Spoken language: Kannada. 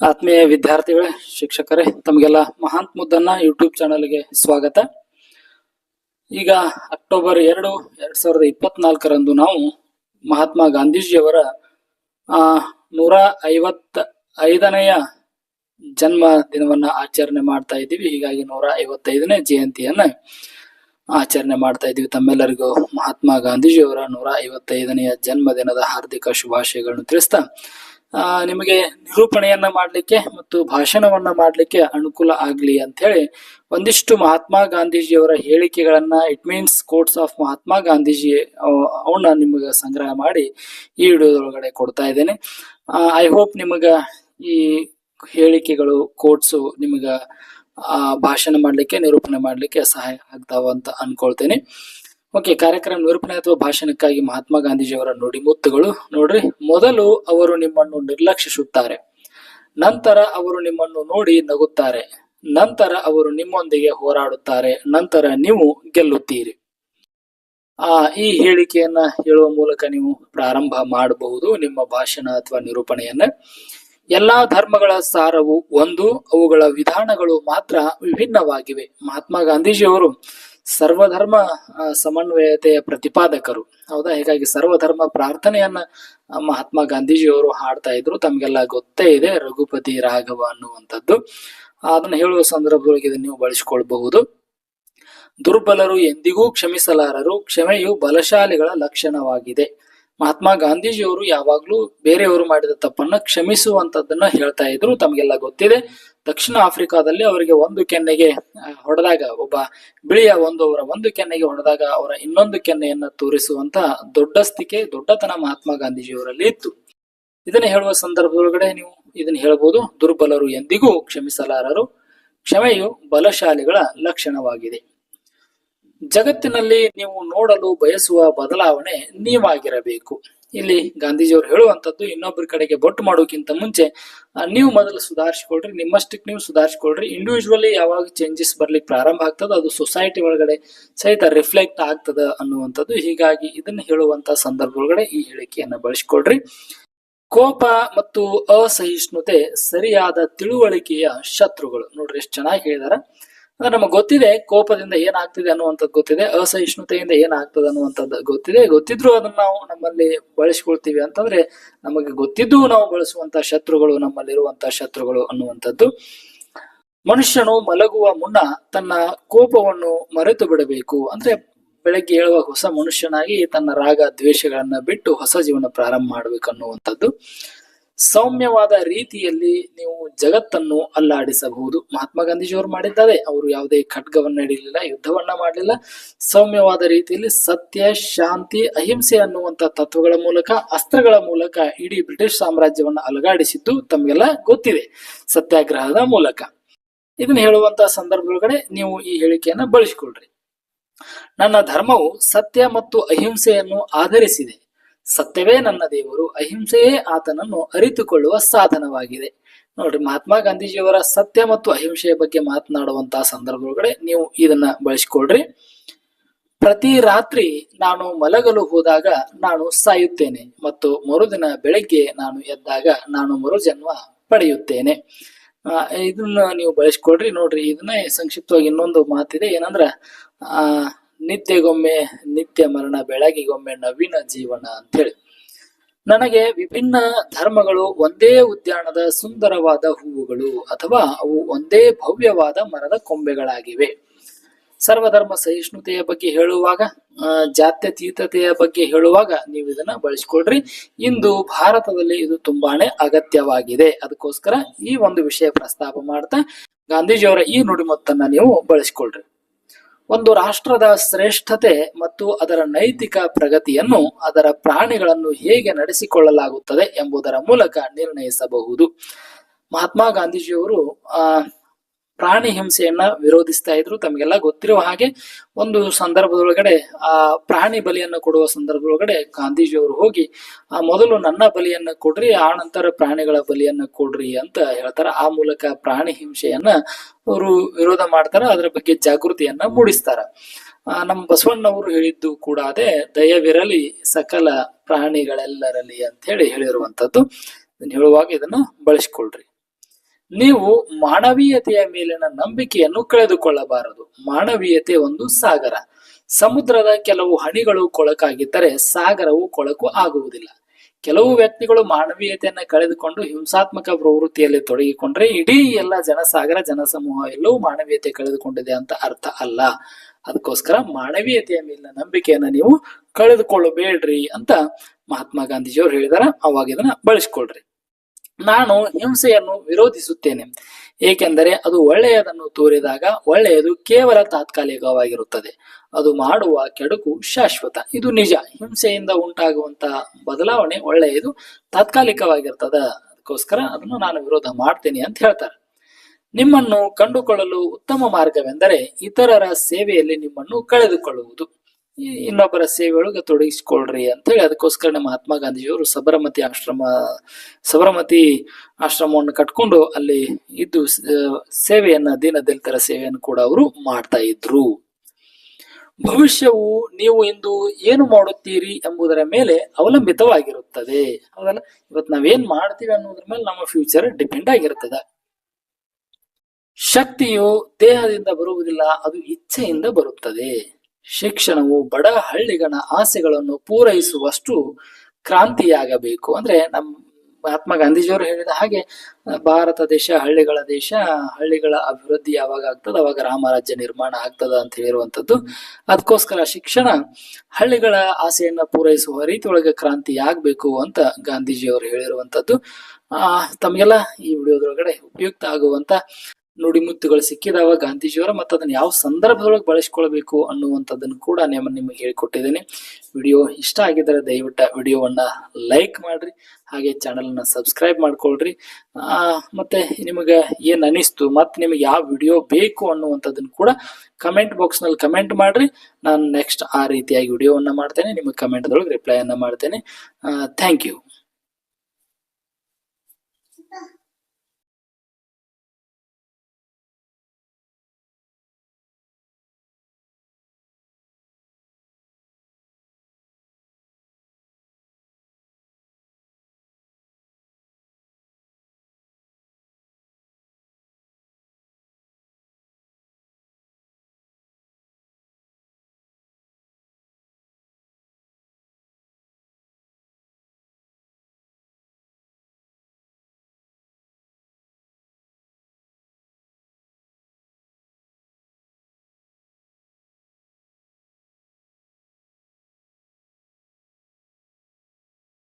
ಆತ್ಮೀಯ ವಿದ್ಯಾರ್ಥಿಗಳೇ, ಶಿಕ್ಷಕರೇ, ತಮಗೆಲ್ಲ ಮಹಾಂತ್ ಮುದ್ದನ್ನ ಯೂಟ್ಯೂಬ್ ಚಾನಲ್ಗೆ ಸ್ವಾಗತ. ಈಗ ಅಕ್ಟೋಬರ್ ಎರಡು, ಎರಡ್ ಸಾವಿರದ ಇಪ್ಪತ್ನಾಲ್ಕರಂದು ನಾವು ಮಹಾತ್ಮ ಗಾಂಧೀಜಿಯವರ ನೂರ ಐವತ್ತ ಐದನೆಯ ಜನ್ಮ ದಿನವನ್ನ ಆಚರಣೆ ಮಾಡ್ತಾ ಇದ್ದೀವಿ. ಹೀಗಾಗಿ ನೂರ ಐವತ್ತೈದನೇ ಜಯಂತಿಯನ್ನ ಆಚರಣೆ ಮಾಡ್ತಾ ಇದ್ದೀವಿ. ತಮ್ಮೆಲ್ಲರಿಗೂ ಮಹಾತ್ಮ ಗಾಂಧೀಜಿಯವರ ನೂರ ಐವತ್ತೈದನೆಯ ಜನ್ಮ ದಿನದ ಹಾರ್ದಿಕ ಶುಭಾಶಯಗಳನ್ನು ತಿಳಿಸ್ತಾ ನಿಮಗೆ ನಿರೂಪಣೆಯನ್ನ ಮಾಡ್ಲಿಕ್ಕೆ ಮತ್ತು ಭಾಷಣವನ್ನ ಮಾಡ್ಲಿಕ್ಕೆ ಅನುಕೂಲ ಆಗ್ಲಿ ಅಂತ ಹೇಳಿ ಒಂದಿಷ್ಟು ಮಹಾತ್ಮ ಗಾಂಧೀಜಿಯವರ ಹೇಳಿಕೆಗಳನ್ನ it means quotes of Mahatma Gandhiji ಅವ್- ಅವನ್ನ ನಿಮಗೆ ಸಂಗ್ರಹ ಮಾಡಿ ಈ ವಿಡಿಯೋದೊಳಗಡೆ ಕೊಡ್ತಾ ಇದ್ದೇನೆ. ಐ ಹೋಪ್ ನಿಮಗ ಈ ಹೇಳಿಕೆಗಳು ಕೋಟ್ಸು ನಿಮಗ, ಆ, ಭಾಷಣ ಮಾಡ್ಲಿಕ್ಕೆ, ನಿರೂಪಣೆ ಮಾಡ್ಲಿಕ್ಕೆ ಸಹಾಯ ಆಗ್ತಾವ ಅಂತ ಅನ್ಕೊಳ್ತೇನೆ. ಓಕೆ, ಕಾರ್ಯಕ್ರಮ ನಿರೂಪಣೆ ಅಥವಾ ಭಾಷಣಕ್ಕಾಗಿ ಮಹಾತ್ಮ ಗಾಂಧೀಜಿಯವರ ನುಡಿಮುತ್ತುಗಳು ನೋಡ್ರಿ, ಮೊದಲು ಅವರು ನಿಮ್ಮನ್ನು ನಿರ್ಲಕ್ಷಿಸುತ್ತಾರೆ. ನಂತರ ಅವರು ನಿಮ್ಮನ್ನು ನೋಡಿ ನಗುತ್ತಾರೆ. ನಂತರ ಅವರು ನಿಮ್ಮೊಂದಿಗೆ ಹೋರಾಡುತ್ತಾರೆ. ನಂತರ ನೀವು ಗೆಲ್ಲುತ್ತೀರಿ. ಆ, ಈ ಹೇಳಿಕೆಯನ್ನ ಹೇಳುವ ಮೂಲಕ ನೀವು ಪ್ರಾರಂಭ ಮಾಡಬಹುದು. ನಿಮ್ಮ ಭಾಷಣ ಅಥವಾ ನಿರೂಪಣೆಯನ್ನ. ಎಲ್ಲಾ ಧರ್ಮಗಳ ಸಾರವು ಒಂದು, ಅವುಗಳ ವಿಧಾನಗಳು ಮಾತ್ರ ವಿಭಿನ್ನವಾಗಿವೆ. ಮಹಾತ್ಮ ಗಾಂಧೀಜಿಯವರು ಸರ್ವಧರ್ಮ ಸಮನ್ವಯತೆಯ ಪ್ರತಿಪಾದಕರು. ಹೌದಾ? ಹೀಗಾಗಿ ಸರ್ವಧರ್ಮ ಪ್ರಾರ್ಥನೆಯನ್ನ ಮಹಾತ್ಮ ಮಹಾತ್ಮ ಗಾಂಧೀಜಿಯವರು ಹಾಡ್ತಾ ಇದ್ರು. ತಮ್ಗೆಲ್ಲ ಗೊತ್ತೇ ಇದೆ, ರಘುಪತಿ ರಾಘವ ಅನ್ನುವಂಥದ್ದು. ಅದನ್ನ ಹೇಳುವ ಸಂದರ್ಭದೊಳಗೆ ಇದನ್ನ ನೀವು ಬಳಸಿಕೊಳ್ಬಹುದು. ದುರ್ಬಲರು ಎಂದಿಗೂ ಕ್ಷಮಿಸಲಾರರು, ಕ್ಷಮೆಯು ಬಲಶಾಲಿಗಳ ಲಕ್ಷಣವಾಗಿದೆ. ಮಹಾತ್ಮ ಗಾಂಧೀಜಿಯವರು ಯಾವಾಗ್ಲೂ ಬೇರೆಯವರು ಮಾಡಿದ ತಪ್ಪನ್ನ ಕ್ಷಮಿಸುವಂತದ್ದನ್ನ ಹೇಳ್ತಾ ಇದ್ರು. ತಮಗೆಲ್ಲ ಗೊತ್ತಿದೆ. ದಕ್ಷಿಣ ಆಫ್ರಿಕಾದಲ್ಲಿ ಅವರಿಗೆ ಒಂದು ಕೆನ್ನೆಗೆ ಹೊಡೆದಾಗ ಒಬ್ಬ ಬಿಳಿಯ ಒಂದು ಅವರ ಒಂದು ಕೆನ್ನೆಗೆ ಹೊಡೆದಾಗ ಅವರ ಇನ್ನೊಂದು ಕೆನ್ನೆಯನ್ನ ತೋರಿಸುವಂತ ದೊಡ್ಡಸ್ತಿಕೆ ದೊಡ್ಡತನ ಮಹಾತ್ಮ ಗಾಂಧೀಜಿಯವರಲ್ಲಿ ಇತ್ತು. ಇದನ್ನ ಹೇಳುವ ಸಂದರ್ಭದೊಳಗಡೆ ನೀವು ಇದನ್ನ ಹೇಳಬಹುದು ದುರ್ಬಲರು ಎಂದಿಗೂ ಕ್ಷಮಿಸಲಾರರು. ಕ್ಷಮೆಯು ಬಲಶಾಲಿಗಳ ಲಕ್ಷಣವಾಗಿದೆ. ಜಗತ್ತಿನಲ್ಲಿ ನೀವು ನೋಡಲು ಬಯಸುವ ಬದಲಾವಣೆ ನೀವಾಗಿರಬೇಕು. ಇಲ್ಲಿ ಗಾಂಧೀಜಿಯವರು ಹೇಳುವಂತದ್ದು ಇನ್ನೊಬ್ಬರ ಕಡೆಗೆ ಬೊಟ್ಟು ಮಾಡೋಕ್ಕಿಂತ ಮುಂಚೆ ನೀವು ಮೊದಲು ಸುಧಾರಿಸಿಕೊಳ್ರಿ, ನಿಮ್ಮಷ್ಟಕ್ಕೆ ನೀವು ಸುಧಾರಿಸಿಕೊಳ್ರಿ. ಇಂಡಿವಿಜುವಲಿ ಯಾವಾಗ ಚೇಂಜಸ್ ಬರ್ಲಿಕ್ಕೆ ಪ್ರಾರಂಭ ಆಗ್ತದ ಅದು ಸೊಸೈಟಿ ಒಳಗಡೆ ಸಹಿತ ರಿಫ್ಲೆಕ್ಟ್ ಆಗ್ತದ ಅನ್ನುವಂಥದ್ದು. ಹೀಗಾಗಿ ಇದನ್ನ ಹೇಳುವಂತ ಸಂದರ್ಭ ಒಳಗಡೆ ಈ ಹೇಳಿಕೆಯನ್ನು ಬಳಸಿಕೊಳ್ರಿ. ಕೋಪ ಮತ್ತು ಅಸಹಿಷ್ಣುತೆ ಸರಿಯಾದ ತಿಳುವಳಿಕೆಯ ಶತ್ರುಗಳು. ನೋಡ್ರಿ ಎಷ್ಟು ಚೆನ್ನಾಗಿ ಹೇಳಿದಾರ. ಅಂದ್ರೆ ನಮಗೆ ಗೊತ್ತಿದೆ ಕೋಪದಿಂದ ಏನಾಗ್ತಿದೆ ಅನ್ನುವಂಥದ್ದು ಗೊತ್ತಿದೆ, ಅಸಹಿಷ್ಣುತೆಯಿಂದ ಏನಾಗ್ತದೆ ಅನ್ನುವಂಥದ್ದು ಗೊತ್ತಿದೆ. ಗೊತ್ತಿದ್ರು ಅದನ್ನ ನಾವು ನಮ್ಮಲ್ಲಿ ಬಳಸ್ಕೊಳ್ತೀವಿ ಅಂತಂದ್ರೆ ನಮಗೆ ಗೊತ್ತಿದ್ದು ನಾವು ಬಳಸುವಂತ ಶತ್ರುಗಳು ನಮ್ಮಲ್ಲಿರುವಂತ ಶತ್ರುಗಳು ಅನ್ನುವಂಥದ್ದು. ಮನುಷ್ಯನು ಮಲಗುವ ಮುನ್ನ ತನ್ನ ಕೋಪವನ್ನು ಮರೆತು ಬಿಡಬೇಕು. ಅಂದ್ರೆ ಬೆಳಗ್ಗೆ ಹೇಳುವ ಹೊಸ ಮನುಷ್ಯನಾಗಿ ತನ್ನ ರಾಗ ದ್ವೇಷಗಳನ್ನ ಬಿಟ್ಟು ಹೊಸ ಜೀವನ ಪ್ರಾರಂಭ ಮಾಡ್ಬೇಕು ಅನ್ನುವಂಥದ್ದು. ಸೌಮ್ಯವಾದ ರೀತಿಯಲ್ಲಿ ನೀವು ಜಗತ್ತನ್ನು ಅಲ್ಲಾಡಿಸಬಹುದು. ಮಹಾತ್ಮ ಗಾಂಧೀಜಿಯವರು ಮಾಡಿದ್ದಾರೆ. ಅವರು ಯಾವುದೇ ಖಡ್ಗವನ್ನ ಹಿಡಿಯಲಿಲ್ಲ ಯುದ್ಧವನ್ನ ಮಾಡಲಿಲ್ಲ. ಸೌಮ್ಯವಾದ ರೀತಿಯಲ್ಲಿ ಸತ್ಯ, ಶಾಂತಿ, ಅಹಿಂಸೆ ಅನ್ನುವಂತ ತತ್ವಗಳ ಮೂಲಕ, ಅಸ್ತ್ರಗಳ ಮೂಲಕ ಇಡೀ ಬ್ರಿಟಿಷ್ ಸಾಮ್ರಾಜ್ಯವನ್ನು ಅಲಗಾಡಿಸಿದ್ದು ತಮಗೆಲ್ಲ ಗೊತ್ತಿದೆ, ಸತ್ಯಾಗ್ರಹದ ಮೂಲಕ. ಇದನ್ನ ಹೇಳುವಂತ ಸಂದರ್ಭದೊಳಗಡೆ ನೀವು ಈ ಹೇಳಿಕೆಯನ್ನ ಬಳಸಿಕೊಳ್ರಿ. ನನ್ನ ಧರ್ಮವು ಸತ್ಯ ಮತ್ತು ಅಹಿಂಸೆಯನ್ನು ಆಧರಿಸಿದೆ. ಸತ್ಯವೇ ನನ್ನ ದೇವರು, ಅಹಿಂಸೆಯೇ ಆತನನ್ನು ಅರಿತುಕೊಳ್ಳುವ ಸಾಧನವಾಗಿದೆ. ನೋಡ್ರಿ, ಮಹಾತ್ಮ ಗಾಂಧೀಜಿಯವರ ಸತ್ಯ ಮತ್ತು ಅಹಿಂಸೆಯ ಬಗ್ಗೆ ಮಾತನಾಡುವಂತಹ ಸಂದರ್ಭಗಳೇ ನೀವು ಇದನ್ನ ಬಳಸ್ಕೊಳ್ರಿ. ಪ್ರತಿ ರಾತ್ರಿ ನಾನು ಮಲಗಲು ಹೋದಾಗ ನಾನು ಸಾಯುತ್ತೇನೆ ಮತ್ತು ಮರುದಿನ ಬೆಳಗ್ಗೆ ನಾನು ಎದ್ದಾಗ ನಾನು ಮರುಜನ್ಮ ಪಡೆಯುತ್ತೇನೆ. ಇದನ್ನ ನೀವು ಬಳಸ್ಕೊಳ್ರಿ. ನೋಡ್ರಿ, ಇದನ್ನ ಸಂಕ್ಷಿಪ್ತವಾಗಿ ಇನ್ನೊಂದು ಮಾತಿದೆ. ಏನಂದ್ರ, ಆ ನಿತ್ಯಗೊಮ್ಮೆ, ನಿತ್ಯ ಮರಣ, ಬೆಳಗಿಗೊಮ್ಮೆ ನವೀನ ಜೀವನ ಅಂತ ಹೇಳಿ ನನಗೆ ವಿಭಿನ್ನ ಧರ್ಮಗಳು ಒಂದೇ ಉದ್ಯಾನದ ಸುಂದರವಾದ ಹೂವುಗಳು ಅಥವಾ ಅವು ಒಂದೇ ಭವ್ಯವಾದ ಮರದ ಕೊಂಬೆಗಳಾಗಿವೆ. ಸರ್ವಧರ್ಮ ಸಹಿಷ್ಣುತೆಯ ಬಗ್ಗೆ ಹೇಳುವಾಗ ಜಾತ್ಯತೀತತೆಯ ಬಗ್ಗೆ ಹೇಳುವಾಗ ನೀವು ಇದನ್ನ ಬಳಸ್ಕೊಳ್ರಿ. ಇಂದು ಭಾರತದಲ್ಲಿ ಇದು ತುಂಬಾನೇ ಅಗತ್ಯವಾಗಿದೆ. ಅದಕ್ಕೋಸ್ಕರ ಈ ಒಂದು ವಿಷಯ ಪ್ರಸ್ತಾಪ ಮಾಡ್ತಾ ಗಾಂಧೀಜಿಯವರ ಈ ನುಡಿಮತ್ತನ್ನ ನೀವು ಬಳಸಿಕೊಳ್ರಿ. ಒಂದು ರಾಷ್ಟ್ರದ ಶ್ರೇಷ್ಠತೆ ಮತ್ತು ಅದರ ನೈತಿಕ ಪ್ರಗತಿಯನ್ನು ಅದರ ಪ್ರಾಣಿಗಳನ್ನು ಹೇಗೆ ನಡೆಸಿಕೊಳ್ಳಲಾಗುತ್ತದೆ ಎಂಬುದರ ಮೂಲಕ ನಿರ್ಣಯಿಸಬಹುದು. ಮಹಾತ್ಮ ಗಾಂಧೀಜಿಯವರು, ಆ ಪ್ರಾಣಿ ಹಿಂಸೆಯನ್ನ ವಿರೋಧಿಸ್ತಾ ಇದ್ರು, ತಮಗೆಲ್ಲ ಗೊತ್ತಿರುವ ಹಾಗೆ ಒಂದು ಸಂದರ್ಭದೊಳಗಡೆ, ಆ ಪ್ರಾಣಿ ಬಲಿಯನ್ನ ಕೊಡುವ ಸಂದರ್ಭದೊಳಗಡೆ ಗಾಂಧೀಜಿಯವರು ಹೋಗಿ, ಆ, ಮೊದಲು ನನ್ನ ಬಲಿಯನ್ನ ಕೊಡ್ರಿ, ಆ ನಂತರ ಪ್ರಾಣಿಗಳ ಬಲಿಯನ್ನ ಕೊಡ್ರಿ ಅಂತ ಹೇಳ್ತಾರ. ಆ ಮೂಲಕ ಪ್ರಾಣಿ ಹಿಂಸೆಯನ್ನ ಅವರು ವಿರೋಧ ಮಾಡ್ತಾರ, ಅದರ ಬಗ್ಗೆ ಜಾಗೃತಿಯನ್ನ ಮೂಡಿಸ್ತಾರ. ನಮ್ಮ ಬಸವಣ್ಣವರು ಹೇಳಿದ್ದು ಕೂಡ ಅದೇ, ದಯವಿರಲಿ ಸಕಲ ಪ್ರಾಣಿಗಳೆಲ್ಲರಲಿ ಅಂತ ಹೇಳಿ ಹೇಳಿರುವಂತದ್ದು ಇದನ್ನ ಹೇಳುವಾಗ ಇದನ್ನ ಬಳಸ್ಕೊಳ್ರಿ. ನೀವು ಮಾನವೀಯತೆಯ ಮೇಲಿನ ನಂಬಿಕೆಯನ್ನು ಕಳೆದುಕೊಳ್ಳಬಾರದು. ಮಾನವೀಯತೆ ಒಂದು ಸಾಗರ. ಸಮುದ್ರದ ಕೆಲವು ಹಣಿಗಳು ಕೊಳಕಾಗಿದ್ದರೆ ಸಾಗರವು ಕೊಳಕು ಆಗುವುದಿಲ್ಲ. ಕೆಲವು ವ್ಯಕ್ತಿಗಳು ಮಾನವೀಯತೆಯನ್ನ ಕಳೆದುಕೊಂಡು ಹಿಂಸಾತ್ಮಕ ಪ್ರವೃತ್ತಿಯಲ್ಲಿ ತೊಡಗಿಕೊಂಡ್ರೆ ಇಡೀ ಎಲ್ಲ ಜನಸಾಗರ, ಜನಸಮೂಹ ಎಲ್ಲವೂ ಮಾನವೀಯತೆ ಕಳೆದುಕೊಂಡಿದೆ ಅಂತ ಅರ್ಥ ಅಲ್ಲ. ಅದಕ್ಕೋಸ್ಕರ ಮಾನವೀಯತೆಯ ಮೇಲಿನ ನಂಬಿಕೆಯನ್ನ ನೀವು ಕಳೆದುಕೊಳ್ಳಬೇಡ್ರಿ ಅಂತ ಮಹಾತ್ಮ ಗಾಂಧೀಜಿಯವರು ಹೇಳಿದಾರ. ಅವಾಗ ಇದನ್ನ ಬಳಸ್ಕೊಳ್ರಿ. ನಾನು ಹಿಂಸೆಯನ್ನು ವಿರೋಧಿಸುತ್ತೇನೆ, ಏಕೆಂದರೆ ಅದು ಒಳ್ಳೆಯದನ್ನು ತೋರಿದಾಗ ಒಳ್ಳೆಯದು ಕೇವಲ ತಾತ್ಕಾಲಿಕವಾಗಿರುತ್ತದೆ. ಅದು ಮಾಡುವ ಕೆಡುಕು ಶಾಶ್ವತ. ಇದು ನಿಜ. ಹಿಂಸೆಯಿಂದ ಉಂಟಾಗುವಂತಹ ಬದಲಾವಣೆ ಒಳ್ಳೆಯದು, ತಾತ್ಕಾಲಿಕವಾಗಿರ್ತದ. ಅದಕ್ಕೋಸ್ಕರ ಅದನ್ನು ನಾನು ವಿರೋಧ ಮಾಡ್ತೇನೆ ಅಂತ ಹೇಳ್ತಾರೆ. ನಿಮ್ಮನ್ನು ಕಂಡುಕೊಳ್ಳಲು ಉತ್ತಮ ಮಾರ್ಗವೆಂದರೆ ಇತರರ ಸೇವೆಯಲ್ಲಿ ನಿಮ್ಮನ್ನು ಕಳೆದುಕೊಳ್ಳುವುದು. ಇನ್ನೊಬ್ಬರ ಸೇವೆಯೊಳಗೆ ತೊಡಗಿಸಿಕೊಳ್ರಿ ಅಂತ ಹೇಳಿ ಅದಕ್ಕೋಸ್ಕರ ಮಹಾತ್ಮ ಗಾಂಧೀಜಿಯವರು ಸಬರಮತಿ ಆಶ್ರಮ, ಸಬರಮತಿ ಆಶ್ರಮವನ್ನು ಕಟ್ಕೊಂಡು ಅಲ್ಲಿ ಇದ್ದು ಸೇವೆಯನ್ನ ದೀನ ದಲಿತರ ಸೇವೆಯನ್ನು ಕೂಡ ಅವರು ಮಾಡ್ತಾ ಇದ್ರು. ಭವಿಷ್ಯವು ನೀವು ಇಂದು ಏನು ಮಾಡುತ್ತೀರಿ ಎಂಬುದರ ಮೇಲೆ ಅವಲಂಬಿತವಾಗಿರುತ್ತದೆ. ಹೌದಲ್ಲ? ಇವತ್ತು ನಾವೇನ್ ಮಾಡ್ತೀವಿ ಅನ್ನೋದ್ರ ಮೇಲೆ ನಮ್ಮ ಫ್ಯೂಚರ್ ಡಿಪೆಂಡ್ ಆಗಿರುತ್ತದೆ ಶಕ್ತಿಯು ದೇಹದಿಂದ ಬರುವುದಿಲ್ಲ, ಅದು ಇಚ್ಛೆಯಿಂದ ಬರುತ್ತದೆ. ಶಿಕ್ಷಣವು ಬಡ ಹಳ್ಳಿಗಳ ಆಸೆಗಳನ್ನು ಪೂರೈಸುವಷ್ಟು ಕ್ರಾಂತಿಯಾಗಬೇಕು. ಅಂದ್ರೆ ನಮ್ಮ ಮಹಾತ್ಮ ಗಾಂಧೀಜಿಯವರು ಹೇಳಿದ ಹಾಗೆ, ಭಾರತ ದೇಶ, ಹಳ್ಳಿಗಳ ದೇಶ, ಹಳ್ಳಿಗಳ ಅಭಿವೃದ್ಧಿ ಯಾವಾಗ ಆಗ್ತದ ಅವಾಗ ರಾಮರಾಜ್ಯ ನಿರ್ಮಾಣ ಆಗ್ತದ ಅಂತ ಹೇಳಿರುವಂತದ್ದು ಅದಕ್ಕೋಸ್ಕರ ಶಿಕ್ಷಣ ಹಳ್ಳಿಗಳ ಆಸೆಯನ್ನ ಪೂರೈಸುವ ರೀತಿಯೊಳಗೆ ಕ್ರಾಂತಿ ಆಗ್ಬೇಕು ಅಂತ ಗಾಂಧೀಜಿಯವರು ಹೇಳಿರುವಂಥದ್ದು. ಆ, ತಮಗೆಲ್ಲ ಈ ವಿಡಿಯೋದೊಳಗಡೆ ಉಪಯುಕ್ತ ಆಗುವಂತ ನುಡಿಮುತ್ತುಗಳು ಸಿಕ್ಕಿದಾವ, ಗಾಂಧೀಜಿಯವರ ಮತ್ತು ಅದನ್ನ ಯಾವ ಸಂದರ್ಭದೊಳಗೆ ಬಳಸ್ಕೊಳ್ಬೇಕು ಅನ್ನುವಂಥದ್ದನ್ನು ಕೂಡ ನಿಮ್ಮ ನಿಮಗೆ ಹೇಳಿಕೊಟ್ಟಿದ್ದೇನೆ. ವಿಡಿಯೋ ಇಷ್ಟ ಆಗಿದ್ದರೆ ದಯವಿಟ್ಟು ವಿಡಿಯೋವನ್ನ ಲೈಕ್ ಮಾಡ್ರಿ, ಹಾಗೆ ಚಾನಲ್ನ ಸಬ್ಸ್ಕ್ರೈಬ್ ಮಾಡ್ಕೊಳ್ರಿ. ಮತ್ತೆ ನಿಮಗೆ ಏನು ಅನಿಸ್ತು ಮತ್ತೆ ನಿಮಗೆ ಯಾವ ವಿಡಿಯೋ ಬೇಕು ಅನ್ನುವಂಥದ್ದನ್ನು ಕೂಡ ಕಮೆಂಟ್ ಬಾಕ್ಸ್ನಲ್ಲಿ ಕಮೆಂಟ್ ಮಾಡ್ರಿ. ನಾನು ನೆಕ್ಸ್ಟ್ ಆ ರೀತಿಯಾಗಿ ವಿಡಿಯೋವನ್ನ ಮಾಡ್ತೇನೆ ನಿಮಗೆ ಕಮೆಂಟ್ ರಿಪ್ಲೈಯನ್ನು ಮಾಡ್ತೇನೆ. Thank you.